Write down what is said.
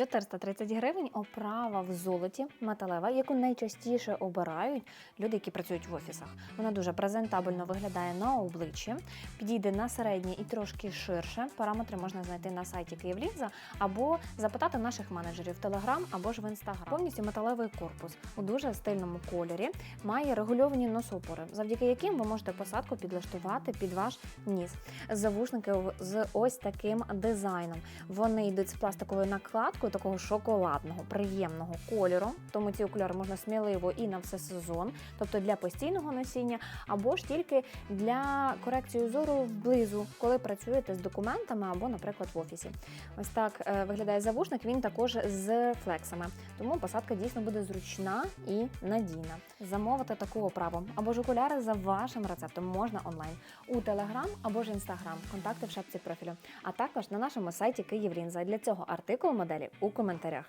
430 гривень оправа в золоті металева, яку найчастіше обирають люди, які працюють в офісах. Вона дуже презентабельно виглядає на обличчі, підійде на середнє і трошки ширше. Параметри можна знайти на сайті Київлінза або запитати наших менеджерів в Телеграм або ж в Інстаграм. Повністю металевий корпус у дуже стильному кольорі має регульовані носопори, завдяки яким ви можете посадку підлаштувати під ваш ніс. Завушники з ось таким дизайном. Вони йдуть з пластиковою накладкою такого шоколадного, приємного кольору. Тому ці окуляри можна сміливо і на все сезон, тобто для постійного носіння, або ж тільки для корекції зору вблизу, коли працюєте з документами або, наприклад, в офісі. Ось так е, виглядає завушник. Він також з флексами, тому посадка дійсно буде зручна і надійна. Замовити таку оправу або ж окуляри за вашим рецептом можна онлайн у Телеграм або ж Інстаграм. Контакти в шапці профілю, а також на нашому сайті Київлінза. Для цього артикул моделі у коментарях.